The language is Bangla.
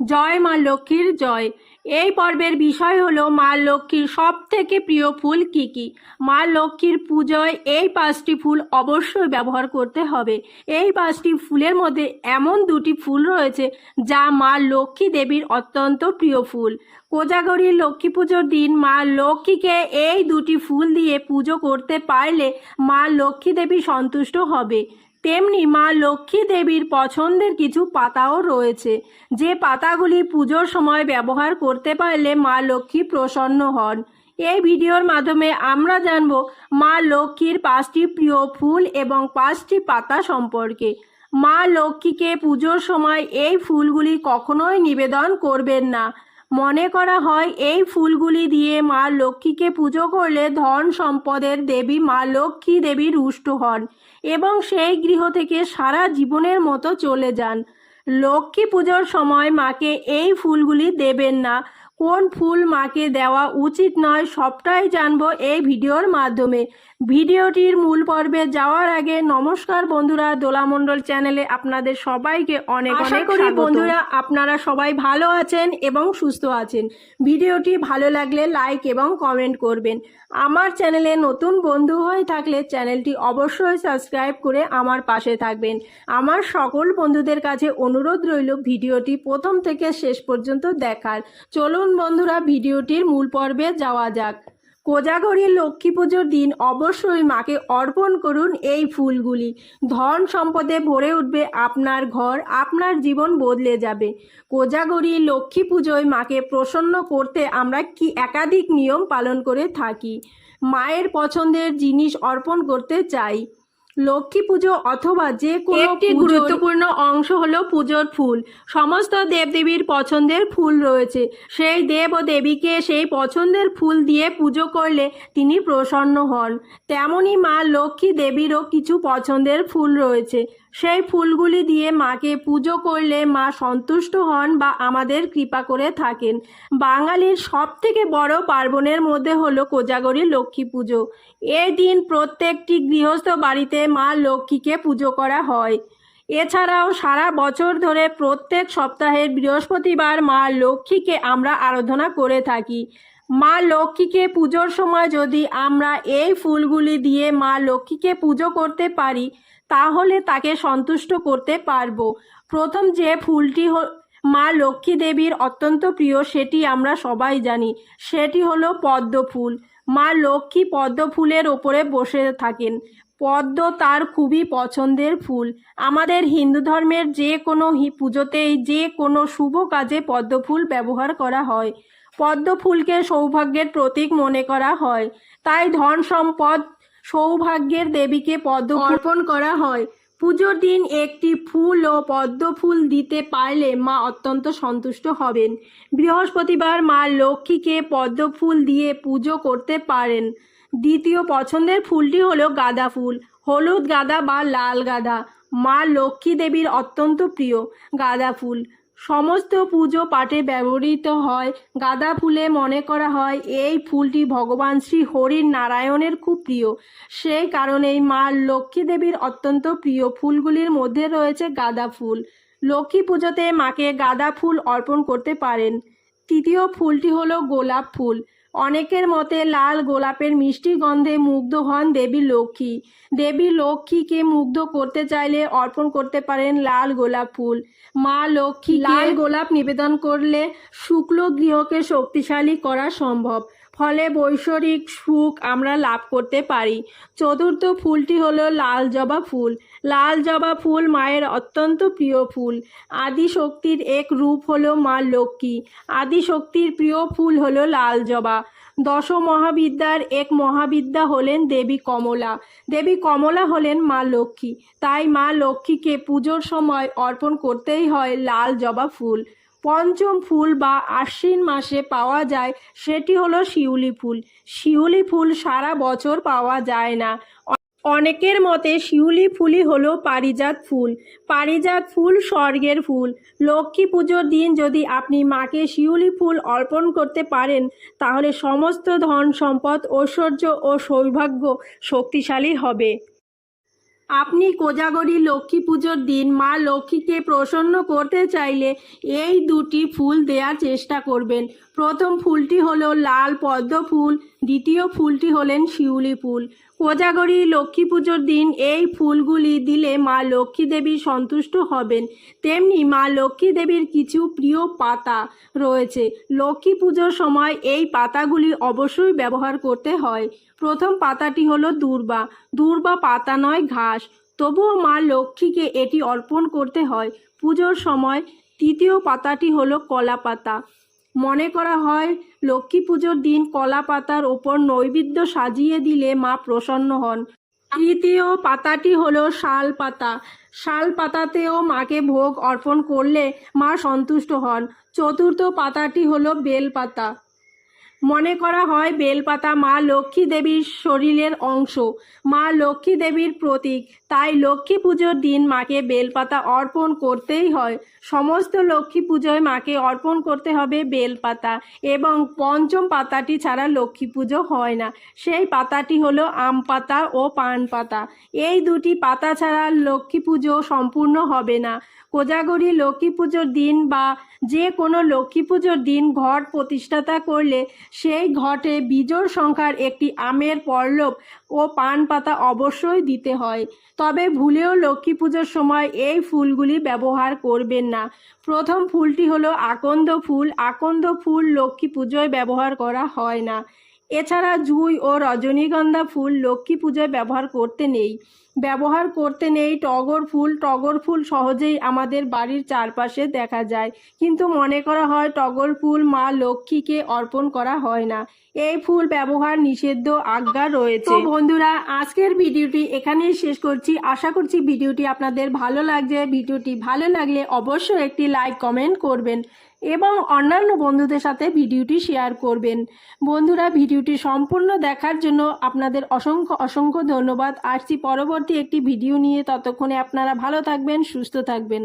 জয় মা লক্ষ্মীর জয়। এই পর্বের বিষয় হলো মা লক্ষ্মীর সব থেকে প্রিয় ফুল কি কি? মা লক্ষ্মীর পুজোয় এই পাঁচটি ফুল অবশ্যই ব্যবহার করতে হবে। এই পাঁচটি ফুলের মধ্যে এমন দুটি ফুল রয়েছে যা মা লক্ষ্মী দেবীর অত্যন্ত প্রিয় ফুল। কোজাগরীর লক্ষ্মী পুজোর দিন মা লক্ষ্মীকে এই দুটি ফুল দিয়ে পুজো করতে পারলে মা লক্ষ্মী দেবী সন্তুষ্ট হবে। তেমনি মা লক্ষ্মী দেবীর পছন্দের কিছু পাতাও রয়েছে। যে পাতাগুলি পুজোর সময় ব্যবহার করতে পারলে মা লক্ষ্মী প্রসন্ন হন। এই ভিডিওর মাধ্যমে আমরা জানব মা লক্ষ্মীর পাঁচটি প্রিয় ফুল এবং পাঁচটি পাতা সম্পর্কে। মা লক্ষ্মীকে পুজোর সময় এই ফুলগুলি কখনোই নিবেদন করবেন না। মনে করা হয়, এই ফুলগুলি দিয়ে মা লক্ষ্মীকে পুজো করলে ধন সম্পদের দেবী মা লক্ষ্মী দেবী রুষ্ট হন এবং সেই গৃহ থেকে সারা জীবনের মতো চলে যান। লক্ষ্মী পুজোর সময় মাকে এই ফুলগুলি দেবেন না। কোন ফুল মাকে দেওয়া উচিত নয় সবটাই জানব এই ভিডিওর মাধ্যমে। ভিডিওটির মূল পর্বে যাওয়ার আগে নমস্কার বন্ধুরা দোলামণ্ডল চ্যানেলে আপনাদের সবাইকে অনেক আশা করি বন্ধুরা আপনারা সবাই ভালো আছেন এবং সুস্থ আছেন। ভিডিওটি ভালো লাগলে লাইক এবং কমেন্ট করবেন। আমার চ্যানেলে নতুন বন্ধু হয়ে থাকলে চ্যানেলটি অবশ্যই সাবস্ক্রাইব করে আমার পাশে থাকবেন। আমার সকল বন্ধুদের কাছে অনুরোধ রইল ভিডিওটি প্রথম থেকে শেষ পর্যন্ত দেখার। চলুন বন্ধুরা, ভিডিওটির মূল পর্বে যাওয়া যাক। কোজাগরীর লক্ষ্মী পুজোর দিন অবশ্যই মাকে অর্পণ করুন এই ফুলগুলি। ধন সম্পদে ভরে উঠবে আপনার ঘর, আপনার জীবন বদলে যাবে। কোজাগরী লক্ষ্মী পুজোয় মাকে প্রসন্ন করতে আমরা কি একাধিক নিয়ম পালন করে থাকি? মায়ের পছন্দের জিনিস অর্পণ করতে চাই। লক্ষ্মী পুজো অথবা যে কোনো একটি গুরুত্বপূর্ণ অংশ হলো পুজোর ফুল। সমস্ত দেবদেবীর পছন্দের ফুল রয়েছে। সেই দেব ও দেবীকে সেই পছন্দের ফুল দিয়ে পুজো করলে তিনি প্রসন্ন হন। তেমনি মা লক্ষ্মী দেবীরও কিছু পছন্দের ফুল রয়েছে। সেই ফুলগুলি দিয়ে মাকে পুজো করলে মা সন্তুষ্ট হন বা আমাদের কৃপা করে থাকেন। বাঙালির সব থেকে বড় পার্বণের মধ্যে হলো কোজাগরী লক্ষ্মী পুজো। এই দিন প্রত্যেকটি গৃহস্থ বাড়িতে মা লক্ষ্মীকে পুজো করা হয়। এছাড়াও সারা বছর ধরে প্রত্যেক সপ্তাহের বৃহস্পতিবার মা লক্ষ্মীকে আমরা আরাধনা করে থাকি। মা লক্ষ্মীকে পুজোর সময় যদি আমরা এই ফুলগুলি দিয়ে মা লক্ষ্মীকে পুজো করতে পারি তাহলে তাকে সন্তুষ্ট করতে পারব। প্রথম যে ফুলটি মা লক্ষ্মী দেবীর অত্যন্ত প্রিয়, সেটি আমরা সবাই জানি। সেটি হলো পদ্ম ফুল মা লক্ষ্মী পদ্ম ফুলের ওপরে বসে থাকেন। পদ্ম তার খুবই পছন্দের ফুল। আমাদের হিন্দু ধর্মের যে কোনো পুজোতেই যে কোনো শুভ কাজে পদ্ম ফুল ব্যবহার করা হয়। পদ্ম ফুলকে সৌভাগ্যের প্রতীক মনে করা হয়। তাই ধন সম্পদ সৌভাগ্যের দেবীকে পদ্ম অর্পণ করা হয়। পুজোর দিন একটি ফুল ও পদ্ম ফুল দিতে পারলে মা অত্যন্ত সন্তুষ্ট হবেন। বৃহস্পতিবার মা লক্ষ্মীকে পদ্ম ফুল দিয়ে পুজো করতে পারেন। দ্বিতীয় পছন্দের ফুলটি হলো গাঁদা ফুল, হলুদ গাঁদা বা লাল গাঁদা। মা লক্ষ্মী দেবীর অত্যন্ত প্রিয় গাঁদা ফুল। সমস্ত পুজো পাঠে ব্যবহৃত হয়। গাঁদা ফুলে মনে করা হয়, এই ফুলটি ভগবান শ্রী হরির নারায়ণের খুব প্রিয়। সেই কারণেই মা লক্ষ্মী দেবীর অত্যন্ত প্রিয় ফুলগুলির মধ্যে রয়েছে গাঁদা ফুল। লক্ষ্মী পুজোতে মাকে গাঁদা ফুল অর্পণ করতে পারেন। তৃতীয় ফুলটি হলো গোলাপ ফুল। অনেকের মতে লাল গোলাপের মিষ্টি গন্ধে মুগ্ধ হন দেবী লক্ষ্মী। দেবী লক্ষ্মীকে মুগ্ধ করতে চাইলে অর্পণ করতে পারেন লাল গোলাপ ফুল। মা লক্ষ্মী লাল গোলাপ নিবেদন করলে শুক্ল গৃহকে শক্তিশালী করা সম্ভব। ফলে বৈশ্বরিক সুখ আমরা লাভ করতে পারি। চতুর্থ ফুলটি হলো লাল জবা ফুল। লাল জবা ফুল মায়ের অত্যন্ত প্রিয় ফুল। আদি শক্তির এক রূপ হলো মা লক্ষ্মী। আদি শক্তির প্রিয় ফুল হলো লাল জবা। দশ মহাবিদ্যার এক মহাবিদ্যা হলেন দেবী কমলা। দেবী কমলা হলেন মা লক্ষ্মী। তাই মা লক্ষ্মীকে পুজোর সময় অর্পণ করতেই হয় লাল জবা ফুল। পঞ্চম ফুল বা আশ্বিন মাসে পাওয়া যায়, সেটি হলো শিউলি ফুল। শিউলি ফুল সারা বছর পাওয়া যায় না। অনেকের মতে শিউলি ফুলই হলো পারিজাত ফুল। পারিজাত ফুল স্বর্গের ফুল। লক্ষ্মী পুজোর দিন যদি আপনি মাকে শিউলি ফুল অর্পণ করতে পারেন, তাহলে সমস্ত ধন সম্পদ ঐশ্বর্য ও সৌভাগ্য শক্তিশালী হবে। আপনি কোজাগরি লক্ষ্মী পুজোর দিন মা লক্ষ্মীকে প্রসন্ন করতে চাইলে এই দুটি ফুল দেওয়ার চেষ্টা করবেন। প্রথম ফুলটি হলো লাল পদ্ম ফুল, দ্বিতীয় ফুলটি হলেন শিউলি ফুল। কোজাগরী লক্ষ্মী পুজোর দিন এই ফুলগুলি দিলে মা লক্ষ্মী দেবী সন্তুষ্ট হবেন। তেমনি মা লক্ষ্মী দেবীর কিছু প্রিয় পাতা রয়েছে। লক্ষ্মী পুজোর সময় এই পাতাগুলি অবশ্যই ব্যবহার করতে হয়। প্রথম পাতাটি হলো দূর্বা। দূর্বা পাতা নয়, ঘাস। তবুও মা লক্ষ্মীকে এটি অর্পণ করতে হয়। পুজোর সময় তৃতীয় পাতাটি হলো কলা পাতা মনে করা হয়, লক্ষ্মী পুজোর দিন কলা পাতার ওপর নৈবেদ্য সাজিয়ে দিলে মা প্রসন্ন হন। তৃতীয় পাতাটি হল শাল পাতা। শাল পাতাতেও মাকে ভোগ অর্পণ করলে মা সন্তুষ্ট হন। চতুর্থ পাতাটি হল বেল পাতা। মনে করা হয় বেলপাতা মা লক্ষ্মী দেবীর শরীরের অংশ। মা লক্ষ্মী দেবীর প্রতীক। তাই লক্ষ্মী পুজোর দিন মাকে বেলপাতা অর্পণ করতেই হয়। সমস্ত লক্ষ্মী পুজোয় মাকে অর্পণ করতে হবে বেলপাতা এবং পঞ্চম পাতাটি ছাড়া লক্ষ্মী পুজো হয় না। সেই পাতাটি হলো আম পাতা ও পান পাতা। এই দুটি পাতা ছাড়া লক্ষ্মী পুজো সম্পূর্ণ হবে না। কোজাগরী লক্ষ্মী পুজোর দিন বা যে কোনো লক্ষ্মী পুজোর দিন ঘট প্রতিষ্ঠাতা করলে সেই ঘটে বিজোড় সংখ্যার একটি আমের পল্লব ও পান পাতা অবশ্যই দিতে হয়। তবে ভুলেও লক্ষ্মী পুজোর সময় এই ফুলগুলি ব্যবহার করবেন না। প্রথম ফুলটি হলো আকন্দ ফুল। আকন্দ ফুল লক্ষ্মী পুজোয় ব্যবহার করা হয় না। এছাড়া জুঁই ও রজনীগন্ধা ফুল লক্ষ্মী পুজোয় ব্যবহার করতে নেই। ব্যবহার করতে নেই টগর ফুল। টগর ফুল সহজেই আমাদের বাড়ির চারপাশে দেখা যায়। কিন্তু মনে করা হয় টগর ফুল মা লক্ষ্মীকে অর্পণ করা হয় না। এই ফুল ব্যবহার নিষিদ্ধ আজ্ঞা রয়েছে। বন্ধুরা, আজকের ভিডিওটি এখানেই শেষ করছি। আশা করছি ভিডিওটি আপনাদের ভালো লাগছে। ভিডিওটি ভালো লাগলে অবশ্যই একটি লাইক, কমেন্ট করবেন। এবং অন্যান্য বন্ধুদের সাথে ভিডিওটি শেয়ার করবেন। বন্ধুরা, ভিডিওটি সম্পূর্ণ দেখার জন্য আপনাদের অসংখ্য অসংখ্য ধন্যবাদ। আসছি পরবর্তী একটি ভিডিও নিয়ে। ততক্ষণে আপনারা ভালো থাকবেন, সুস্থ থাকবেন।